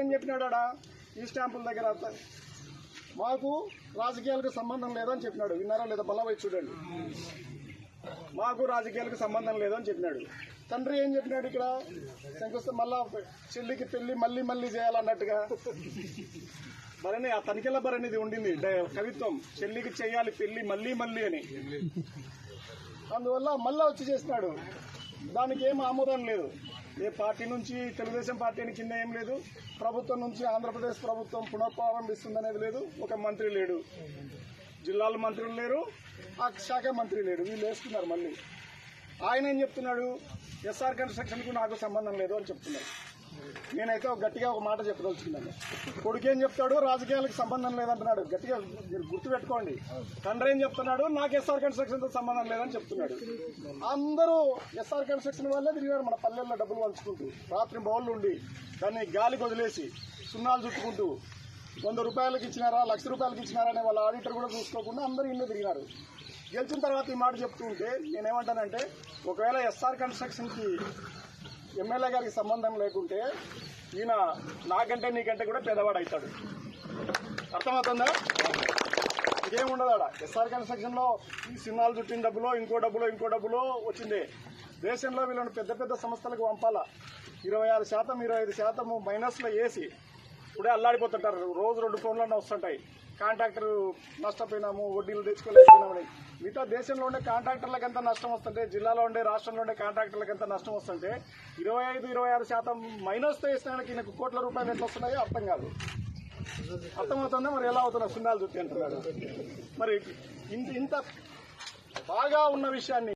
ఏం చెప్పినాడు ఆడ? ఈ స్టాంపుల దగ్గర మాకు రాజకీయాలకు సంబంధం లేదని చెప్పినాడు. విన్నారా లేదా? బలవై చూడండి. మాకు రాజకీయాలకు సంబంధం లేదని చెప్పినాడు. తండ్రి ఏం చెప్పినాడు ఇక్కడ? శంకుస్థ మళ్ళా చెల్లికి పెళ్ళి మళ్ళీ మళ్ళీ చేయాలన్నట్టుగా. భరణి ఆ తనిఖీల భరణిది ఉండింది. కవిత్వం. చెల్లికి చేయాలి పెళ్ళి మళ్ళీ మళ్ళీ అని. అందువల్ల మళ్ళా వచ్చి చేసినాడు. దానికి ఏం ఆమోదం లేదు. ఏ పార్టీ నుంచి తెలుగుదేశం పార్టీ అని కింద ఏం లేదు. ప్రభుత్వం నుంచి ఆంధ్రప్రదేశ్ ప్రభుత్వం పునఃప్రారంభిస్తుందనేది లేదు. ఒక మంత్రి లేడు. జిల్లాల మంత్రులు లేరు. ఆ శాఖ మంత్రి లేడు. వీళ్ళు వేసుకున్నారు మళ్ళీ. ఆయన ఏం చెప్తున్నాడు? ఎస్ఆర్ కన్స్ట్రక్షన్కు నాకు సంబంధం లేదు అని చెప్తున్నాడు నేనైతే గట్టిగా ఒక మాట చెప్పదలుచుకున్నాను. కొడుకు ఏం చెప్తాడు? రాజకీయాలకు సంబంధం లేదంటున్నాడు. గట్టిగా గుర్తుపెట్టుకోండి. తండ్రి ఏం చెప్తున్నాడు? నాకు ఎస్ఆర్ కన్స్ట్రక్షన్తో సంబంధం లేదని చెప్తున్నాడు. అందరూ ఎస్ఆర్ కన్స్ట్రక్షన్ వాళ్ళే తిరిగారు. మన పల్లెల్లో డబ్బులు పంచుకుంటూ. రాత్రి బౌళ్ళు ఉండి దాన్ని గాలికి వదిలేసి సున్నాలు చుట్టుకుంటూ వంద రూపాయలకి ఇచ్చినారా లక్ష రూపాయలకి ఇచ్చినారా అనే వాళ్ళ ఆడిటర్ కూడా చూసుకోకుండా అందరూ ఇల్లు తిరిగినారు. గెలిచిన తర్వాత ఈ మాట చెప్తూ ఉంటే నేనేమంటానంటే ఒకవేళ ఎస్ఆర్ కన్స్ట్రక్షన్కి ఎమ్మెల్యే గారికి సంబంధం లేకుంటే ఈయన నాకంటే నీకంటే కూడా పెద్దవాడు అవుతాడు అర్థమవుతుందా? ఇదేముండదు ఆడ. ఎస్ఆర్ కన్స్ట్రక్షన్లో ఈ సినిమాలు చుట్టిన డబ్బులో ఇంకో డబ్బులో ఇంకో డబ్బులో వచ్చింది. దేశంలో వీళ్ళని పెద్ద పెద్ద సంస్థలకు పంపాలా? ఇరవై ఆరు శాతం ఇరవై ఐదు శాతం మైనస్లో వేసి ఇప్పుడే అల్లాడిపోతుంటారు. రోజు రెండు ఫోన్లన్నీ వస్తుంటాయి. కాంట్రాక్టర్ నష్టపోయినాము వడ్డీలు తెచ్చుకోలేకపోయినామని. మిగతా దేశంలో ఉండే కాంట్రాక్టర్లకు ఎంత నష్టం వస్తుంటే జిల్లాలో ఉండే రాష్ట్రంలో ఉండే కాంట్రాక్టర్లకు ఎంత నష్టం వస్తుంటే ఇరవై ఐదు ఇరవై ఆరు శాతం మైనస్తో వేసినానికి ఈయనకు కోట్ల రూపాయలు ఎట్లా వస్తున్నాయో అర్థం కాదు. అర్థమవుతుందా? మరి ఎలా అవుతున్నా సున్నాలు చూపి అంటున్నారు మరి ఇంత ఇంత బాగా ఉన్న విషయాన్ని